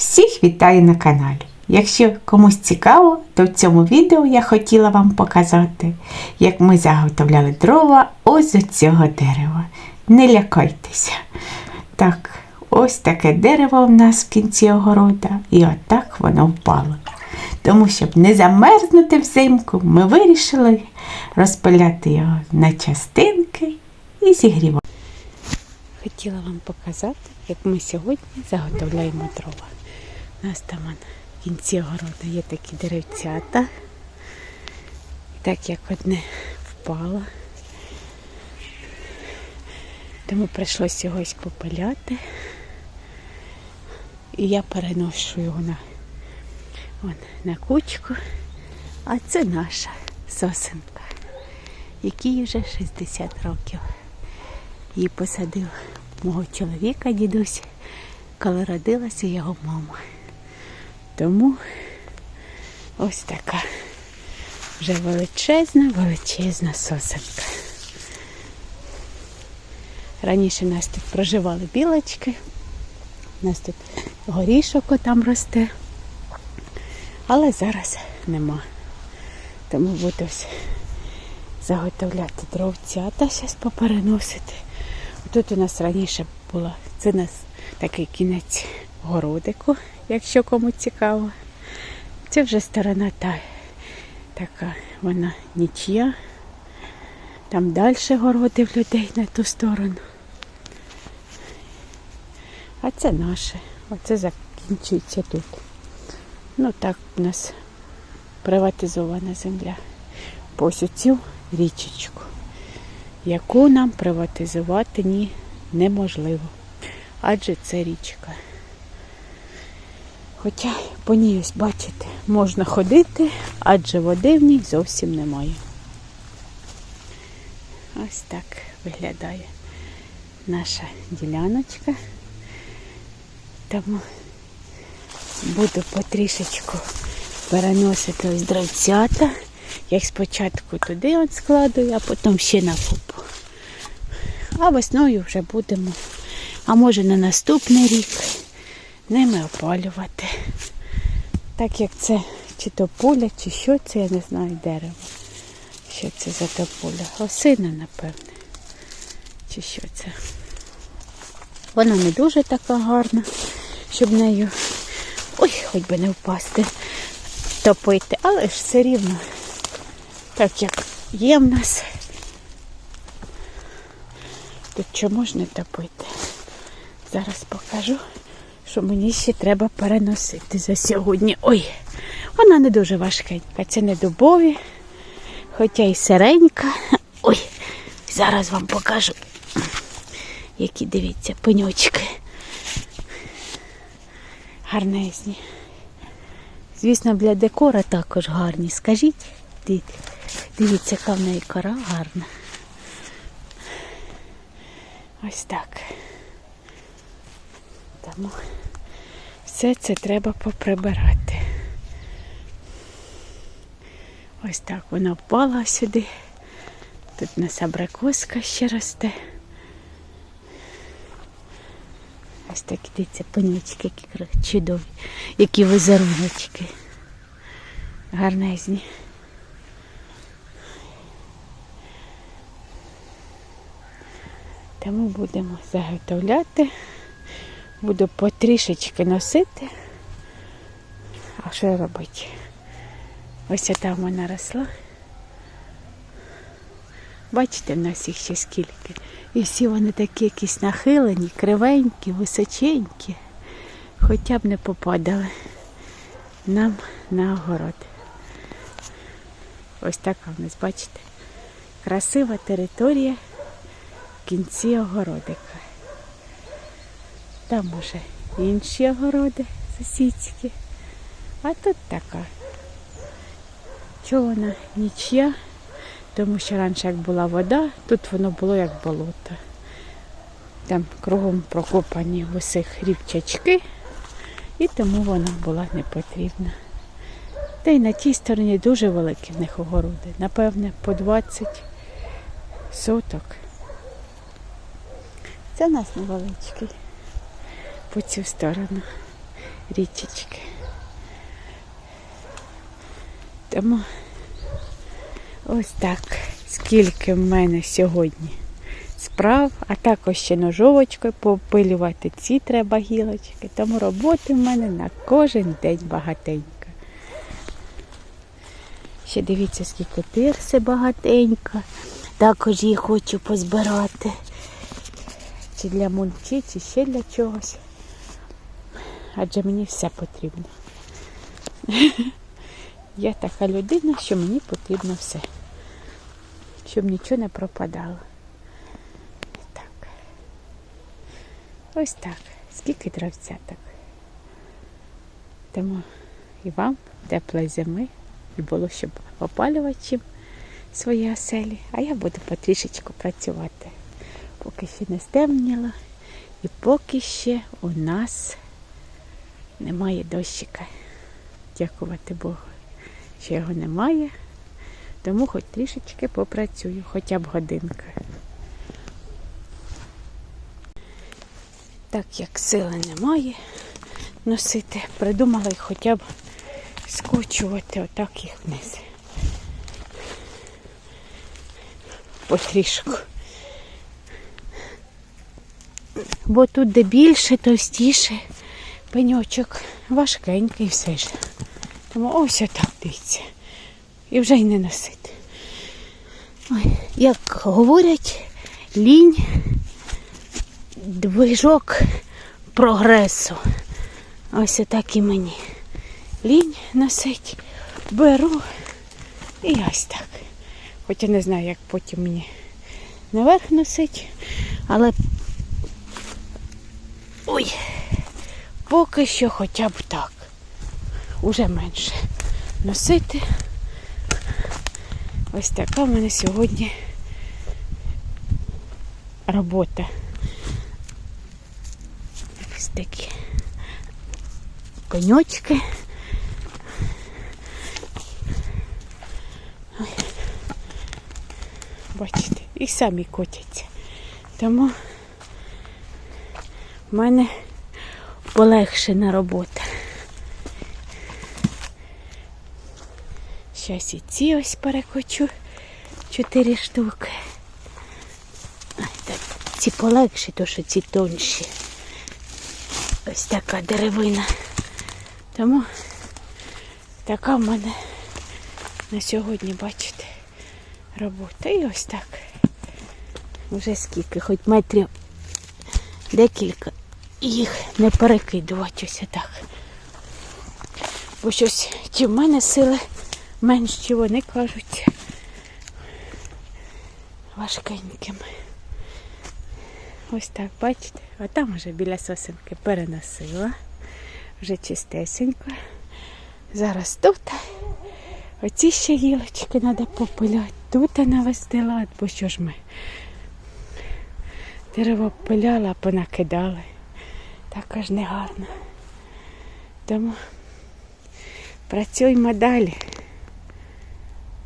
Всіх вітаю на каналі. Якщо комусь цікаво, то в цьому відео я хотіла вам показати, як ми заготовляли дрова ось з цього дерева. Не лякайтеся. Так, ось таке дерево в нас в кінці огорода, і отак воно впало. Тому, щоб не замерзнути взимку, ми вирішили розпиляти його на частинки і зігрівати. Хотіла вам показати, як ми сьогодні заготовляємо дрова. У нас там в кінці огорода є такі деревцята. Так як одне впало. Тому прийшлося його попиляти. І я переношу його на, вон, на кучку. А це наша сосенка, якій вже 60 років. Її посадив мого чоловіка, дідусь, коли родилася його мама. Тому ось така вже величезна, величезна сосенка. Раніше нас тут проживали білочки, у нас тут горішок там росте, але зараз нема. Тому буду заготовляти дровцята, зараз попереносити. Тут у нас раніше була, це у нас такий кінець городику, якщо кому цікаво. Це вже сторона та така вона нічия. Там далі городи в людей на ту сторону. А це наше. Оце закінчується тут. Ну так у нас приватизована земля. По ось цю річечку, яку нам приватизувати ні неможливо. Адже це річка. Хоча по ній ось бачите, можна ходити, адже води в ній зовсім немає. Ось так виглядає наша діляночка. Тому буду потрішечку переносити ось дровцята. Я їх спочатку туди от складую, а потім ще на купу. А весною вже будемо, а може на наступний рік ними опалювати. Так як це чи то пуля, чи що це, я не знаю дерево. Що це за тополя? Осина, напевне. Чи що це? Вона не дуже така гарна, щоб нею, ой, хоч би не впасти, топити, але ж все рівно, так як є в нас, тут чому ж не топити? Зараз покажу, що мені ще треба переносити за сьогодні. Ой, вона не дуже важкенька, це не дубові, хоча й сиренька. Ой, зараз вам покажу, які дивіться, пеньочки. Гарнезні. Звісно, для декора також гарні. Скажіть, дивіться, яка в неї кора гарна. Ось так. Тому все це треба поприбирати. Ось так вона впала сюди. Тут у нас ще росте. Ось такі дивіться, пенючки, які чудові, які визеруночки. Гарнезні. Тому будемо заготовляти. Буду потрішечки носити. А що робити? Ось там вона росла. Бачите, в нас їх ще скільки. І всі вони такі якісь нахилені, кривенькі, височенькі. Хоча б не попадали нам на огород. Ось така в нас, бачите, красива територія в кінці огородика. Там уже інші огороди сусідські. А тут така. Чого вона нічия? Тому що раніше як була вода, тут воно було як болото. Там кругом прокопані в усіх рівчачки, і тому вона була не потрібна. Та й на тій стороні дуже великі в них огороди. Напевне, по 20 соток. Це у нас невеличкий по цю сторону. річечки. Тому ось так, скільки в мене сьогодні справ, а також ще ножовочкою попилювати ці треба гілочки. Тому роботи в мене на кожен день багатенько. Ще дивіться, скільки тирси багатенько. Також її хочу позбирати. Чи для мульчі, чи ще для чогось. Адже мені все потрібно. Я така людина, що мені потрібно все. Щоб нічого не пропадало. Так. Ось так. Скільки травцяток. Тому і вам теплої зими, і було щоб опалювати чим свої оселі. А я буду потрішечку працювати. Поки ще не стемніло. І поки ще у нас немає дощика. Дякувати Богу, що його немає. Тому хоч трішечки попрацюю, хоча б годинка. Так як сили немає носити, придумала й хоча б скочувати отак їх вниз. Потрішку. Бо тут де більше, товстіше, пеньочок важкенький все ж. Тому ось отак дивіться. І вже й не носити. Ой, як говорять, лінь движок прогресу. Ось отак і мені. Лінь носить, беру і ось так. Хоча не знаю, як потім мені наверх носить, але ой, поки що хоча б так. Уже менше носити. Ось така в мене сьогодні робота. Ось такі коньочки. Бачите, і самі котяться. Тому в мене полегшена робота. Щас і ці ось перекочу. Чотири штуки. Ай, так, ці полегші, то що ці тонші. Ось така деревина. Тому така в мене на сьогодні, бачите, робота. І ось так. Вже скільки, хоч метрів декілька. Їх не перекидувати ось так. Бо щось чи в мене сили менш, чи вони кажуть важкеньким. Ось так, бачите? А там вже біля сосенки переносила. Вже чистесенько. Зараз тут. Оці ще гілочки треба попиляти. Тут навести лад, бо що ж ми дерево пиляли, а понакидали. Також негарно. Тому працюємо далі.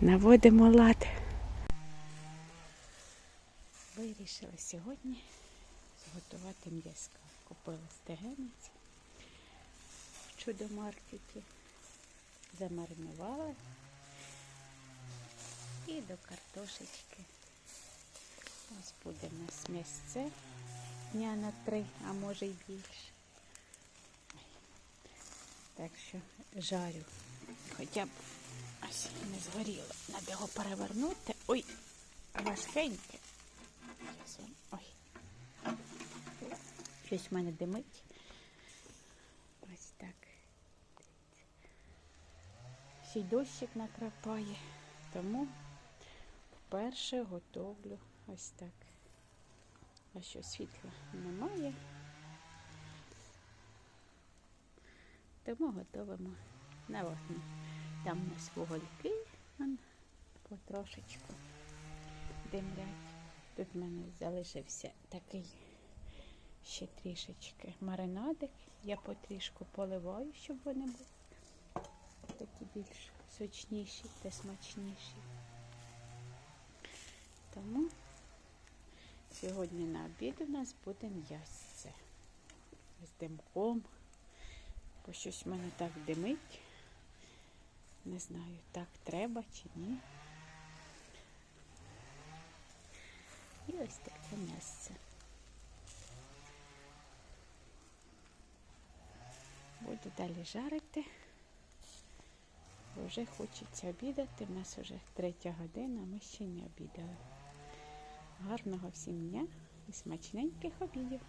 Наводимо лад. Вирішили сьогодні зготувати м'яска. Купили стегенець в чудомаркеті, замаринували і до картошечки. Ось буде в нас м'ясце дня на три, а може й більше. Так що жарю. Хоча б ось не згоріло. Треба його перевернути. Ой, важкеньке. Ой. Щось в мене димить. Ось так. Ще дощик накрапає. Тому вперше готовлю ось так. А що світла немає. Тому готуємо на вогні. Там у нас вугольки потрошечку димлять. Тут в мене залишився такий ще трішечки маринадик. Я потрішку поливаю, щоб вони були такі більш сочніші та смачніші. Тому сьогодні на обід у нас буде м'ясце з димком. Бо щось в мене так димить. Не знаю, так треба чи ні. І ось таке м'ясце. Буду далі жарити. Бо вже хочеться обідати. У нас вже третя година, ми ще не обідали. Гарного всім дня і смачненьких обідів.